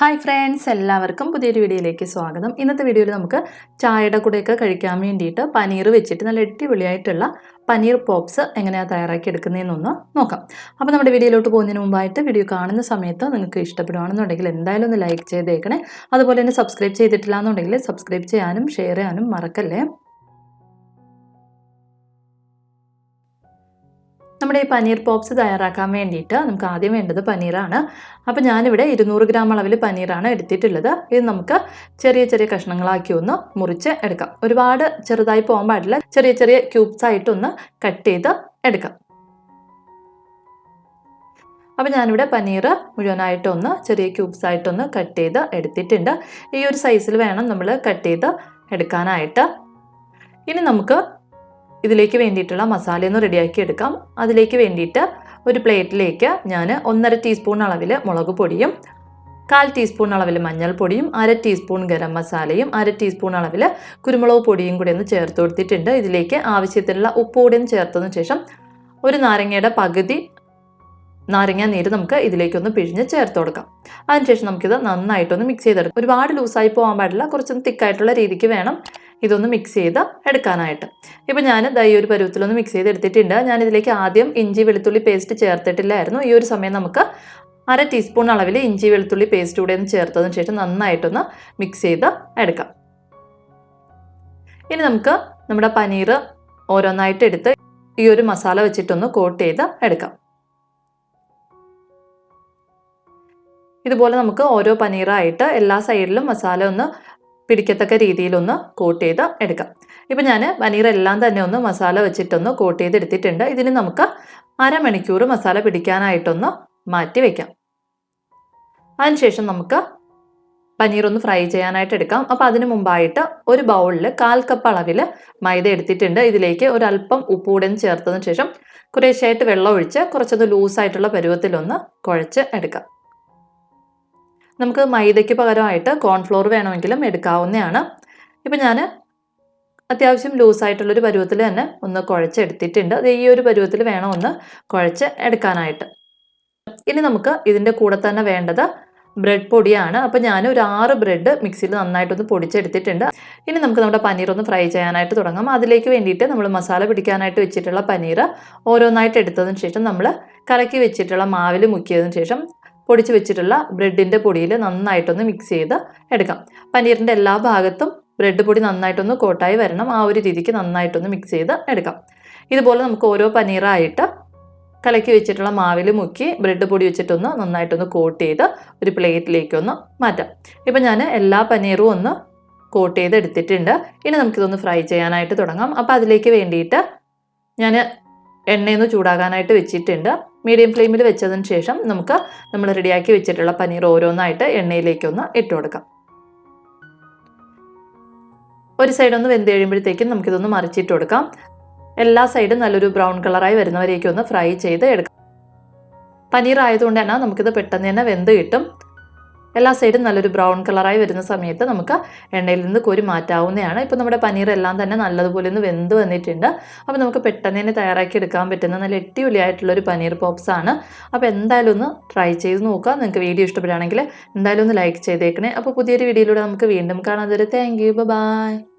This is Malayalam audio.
ഹായ് ഫ്രണ്ട്സ് എല്ലാവർക്കും പുതിയൊരു വീഡിയോയിലേക്ക് സ്വാഗതം. ഇന്നത്തെ വീഡിയോയിൽ നമുക്ക് ചായയുടെ കൂടെയൊക്കെ കഴിക്കാൻ വേണ്ടിയിട്ട് പനീർ വെച്ചിട്ട് നല്ല അടിപൊളിയായിട്ടുള്ള പനീർ പോപ്സ് എങ്ങനെയാണ് തയ്യാറാക്കി എടുക്കുന്നതെന്നൊന്ന് നോക്കാം. അപ്പോൾ നമ്മുടെ വീഡിയോയിലോട്ട് പോകുന്നതിന് മുമ്പായിട്ട് വീഡിയോ കാണുന്ന സമയത്ത് നിങ്ങൾക്ക് ഇഷ്ടപ്പെടുകയാണെന്നുണ്ടെങ്കിൽ എന്തായാലും ഒന്ന് ലൈക്ക് ചെയ്തേക്കണേ. അതുപോലെ തന്നെ സബ്സ്ക്രൈബ് ചെയ്തിട്ടില്ല എന്നുണ്ടെങ്കിൽ സബ്സ്ക്രൈബ് ചെയ്യാനും ഷെയർ ചെയ്യാനും മറക്കല്ലേ. നമ്മുടെ ഈ പനീർ പോപ്സ് തയ്യാറാക്കാൻ വേണ്ടിയിട്ട് നമുക്ക് ആദ്യം വേണ്ടത് പനീറാണ്. അപ്പോൾ ഞാനിവിടെ ഇരുന്നൂറ് ഗ്രാം അളവിൽ പനീറാണ് എടുത്തിട്ടുള്ളത്. ഇത് നമുക്ക് ചെറിയ ചെറിയ കഷ്ണങ്ങളാക്കി ഒന്ന് മുറിച്ച് എടുക്കാം. ഒരുപാട് ചെറുതായി പോകാൻ പാടില്ല. ചെറിയ ചെറിയ ക്യൂബ്സ് ആയിട്ടൊന്ന് കട്ട് ചെയ്ത് എടുക്കാം. അപ്പോൾ ഞാനിവിടെ പനീർ മുഴുവനായിട്ടൊന്ന് ചെറിയ ക്യൂബ്സ് ആയിട്ടൊന്ന് കട്ട് ചെയ്ത് എടുത്തിട്ടുണ്ട്. ഈ ഒരു സൈസിൽ വേണം നമ്മൾ കട്ട് ചെയ്ത് എടുക്കാനായിട്ട്. ഇനി നമുക്ക് ഇതിലേക്ക് വേണ്ടിയിട്ടുള്ള മസാല ഒന്ന് റെഡിയാക്കി എടുക്കാം. അതിലേക്ക് വേണ്ടിയിട്ട് ഒരു പ്ലേറ്റിലേക്ക് ഞാൻ ഒന്നര ടീസ്പൂൺ അളവിൽ മുളക് പൊടിയും കാൽ ടീസ്പൂൺ അളവിൽ മഞ്ഞൾപ്പൊടിയും അര ടീസ്പൂൺ ഗരം മസാലയും അര ടീസ്പൂൺ അളവിൽ കുരുമുളക് പൊടിയും കൂടി ഒന്ന് ചേർത്ത് കൊടുത്തിട്ടുണ്ട്. ഇതിലേക്ക് ആവശ്യത്തിനുള്ള ഉപ്പ് കൂടിയും ചേർത്തതിന് ശേഷം ഒരു നാരങ്ങയുടെ പകുതി നാരങ്ങ നീര് നമുക്ക് ഇതിലേക്കൊന്ന് പിഴിഞ്ഞ് ചേർത്ത് കൊടുക്കാം. അതിനുശേഷം നമുക്കിത് നന്നായിട്ടൊന്ന് മിക്സ് ചെയ്തെടുക്കാം. ഒരുപാട് ലൂസായി പോകാൻ പാടില്ല. കുറച്ചൊന്ന് തിക്കായിട്ടുള്ള രീതിക്ക് വേണം. ഇതൊന്ന് മിക്സ് ചെയ്ത് എടുക്കാനായിട്ട്. ഇപ്പോൾ ഞാൻ ദൈ ഒരു പരുവത്തിലൊന്ന് മിക്സ് ചെയ്ത് എടുത്തിട്ടുണ്ട്. ഞാൻ ഇതിലേക്ക് ആദ്യം ഇഞ്ചി വെളുത്തുള്ളി പേസ്റ്റ് ചേർത്തിട്ടില്ലായിരുന്നു. ഈ ഒരു സമയം നമുക്ക് അര ടീസ്പൂൺ അളവിൽ ഇഞ്ചി വെളുത്തുള്ളി പേസ്റ്റ് കൂടെ ഒന്ന് ചേർത്തതിന് ശേഷം നന്നായിട്ടൊന്ന് മിക്സ് ചെയ്ത് എടുക്കാം. ഇനി നമുക്ക് നമ്മുടെ പനീർ ഓരോന്നായിട്ട് എടുത്ത് ഈ ഒരു മസാല വെച്ചിട്ടൊന്ന് കോട്ട് ചെയ്ത് എടുക്കാം. ഇതുപോലെ നമുക്ക് ഓരോ പനീറായിട്ട് എല്ലാ സൈഡിലും മസാല ഒന്ന് പിടിക്കത്തക്ക രീതിയിലൊന്ന് കോട്ട് ചെയ്ത് എടുക്കാം. ഇപ്പം ഞാൻ പനീർ എല്ലാം തന്നെ ഒന്ന് മസാല വെച്ചിട്ടൊന്ന് കോട്ട് ചെയ്തെടുത്തിട്ടുണ്ട്. ഇതിന് നമുക്ക് അരമണിക്കൂർ മസാല പിടിക്കാനായിട്ടൊന്ന് മാറ്റി വയ്ക്കാം അതിനുശേഷം നമുക്ക് പനീർ ഒന്ന് ഫ്രൈ ചെയ്യാനായിട്ട് എടുക്കാം. അപ്പോൾ അതിന് മുമ്പായിട്ട് ഒരു ബൗളിൽ കാൽ കപ്പ് അളവിൽ മൈദ എടുത്തിട്ടുണ്ട്. ഇതിലേക്ക് ഒരല്പം ഉപ്പൂടെ ചേർത്തതിന് ശേഷം കുറേശ്ശായിട്ട് വെള്ളം ഒഴിച്ച് കുറച്ചൊന്ന് ലൂസായിട്ടുള്ള പരുവത്തിലൊന്ന് കുഴച്ച് എടുക്കാം. നമുക്ക് മൈദയ്ക്ക് പകരമായിട്ട് കോൺഫ്ലോർ വേണമെങ്കിലും എടുക്കാവുന്നതാണ്. ഇപ്പം ഞാൻ അത്യാവശ്യം ലൂസായിട്ടുള്ളൊരു പരുവത്തിൽ തന്നെ ഒന്ന് കുഴച്ചെടുത്തിട്ടുണ്ട്. അത് ഈ ഒരു പരുവത്തിൽ വേണം ഒന്ന് കുഴച്ച് എടുക്കാനായിട്ട്. ഇനി നമുക്ക് ഇതിന്റെ കൂടെ തന്നെ വേണ്ടത് ബ്രെഡ് പൊടിയാണ്. അപ്പോൾ ഞാൻ ഒരു ആറ് ബ്രെഡ് മിക്സിയിൽ നന്നായിട്ടൊന്ന് പൊടിച്ചെടുത്തിട്ടുണ്ട്. ഇനി നമുക്ക് നമ്മുടെ പനീർ ഒന്ന് ഫ്രൈ ചെയ്യാനായിട്ട് തുടങ്ങാം. അതിലേക്ക് വേണ്ടിയിട്ട് നമ്മൾ മസാല പിടിക്കാനായിട്ട് വെച്ചിട്ടുള്ള പനീർ ഓരോന്നായിട്ട് എടുത്തതിന് ശേഷം നമ്മൾ കലക്കി വെച്ചിട്ടുള്ള മാവിൽ മുക്കിയതിന് ശേഷം പൊടിച്ച് വെച്ചിട്ടുള്ള ബ്രെഡിന്റെ പൊടിയിൽ നന്നായിട്ടൊന്ന് മിക്സ് ചെയ്ത് എടുക്കാം. പനീറിന്റെ എല്ലാ ഭാഗത്തും ബ്രെഡ് പൊടി നന്നായിട്ടൊന്ന് കോട്ടായി വരണം. ആ ഒരു രീതിക്ക് നന്നായിട്ടൊന്ന് മിക്സ് ചെയ്ത് എടുക്കാം. ഇതുപോലെ നമുക്ക് ഓരോ പനീറായിട്ട് കലക്കി വെച്ചിട്ടുള്ള മാവിൽ മുക്കി ബ്രെഡ് പൊടി വെച്ചിട്ടൊന്ന് നന്നായിട്ടൊന്ന് കോട്ട് ചെയ്ത് ഒരു പ്ലേറ്റിലേക്കൊന്ന് മാറ്റാം. ഇപ്പം ഞാൻ എല്ലാ പനീറും ഒന്ന് കോട്ട് ചെയ്ത് എടുത്തിട്ടുണ്ട്. ഇനി നമുക്കിതൊന്ന് ഫ്രൈ ചെയ്യാനായിട്ട് തുടങ്ങാം. അപ്പോൾ അതിലേക്ക് വേണ്ടിയിട്ട് ഞാൻ എണ്ണയൊന്ന് ചൂടാകാനായിട്ട് വെച്ചിട്ടുണ്ട്. മീഡിയം ഫ്ലെയിമിൽ വെച്ചതിന് ശേഷം നമുക്ക് നമ്മൾ റെഡിയാക്കി വെച്ചിട്ടുള്ള പനീർ ഓരോന്നായിട്ട് എണ്ണയിലേക്കൊന്ന് ഇട്ട് കൊടുക്കാം. ഒരു സൈഡ് ഒന്ന് വെന്ത് കഴിയുമ്പോഴത്തേക്കും നമുക്കിതൊന്ന് മറിച്ചിട്ട് കൊടുക്കാം. എല്ലാ സൈഡും നല്ലൊരു ബ്രൗൺ കളറായി വരുന്നവരേക്കും ഒന്ന് ഫ്രൈ ചെയ്ത് എടുക്കാം. പനീർ ആയതുകൊണ്ട് തന്നെ നമുക്കിത് പെട്ടെന്ന് തന്നെ വെന്ത് കിട്ടും. എല്ലാ സൈഡും നല്ലൊരു ബ്രൗൺ കളറായി വരുന്ന സമയത്ത് നമുക്ക് എണ്ണയിൽ നിന്ന് കോരി മാറ്റാവുന്നതാണ്. ഇപ്പോൾ നമ്മുടെ പനീർ എല്ലാം തന്നെ നല്ലതുപോലെ ഒന്ന് വെന്ത് വന്നിട്ടുണ്ട്. അപ്പോൾ നമുക്ക് പെട്ടെന്ന് തന്നെ തയ്യാറാക്കി എടുക്കാൻ പറ്റുന്ന നല്ല എട്ടിയുള്ളിയായിട്ടുള്ളൊരു പനീർ പോപ്സ് ആണ്. അപ്പോൾ എന്തായാലും ഒന്ന് ട്രൈ ചെയ്ത് നോക്കുക. നിങ്ങൾക്ക് വീഡിയോ ഇഷ്ടപ്പെടുകയാണെങ്കിൽ എന്തായാലും ഒന്ന് ലൈക്ക് ചെയ്തേക്കണേ. അപ്പോൾ പുതിയൊരു വീഡിയോയിലൂടെ നമുക്ക് വീണ്ടും കാണാൻ തരും താങ്ക് യു ബൈ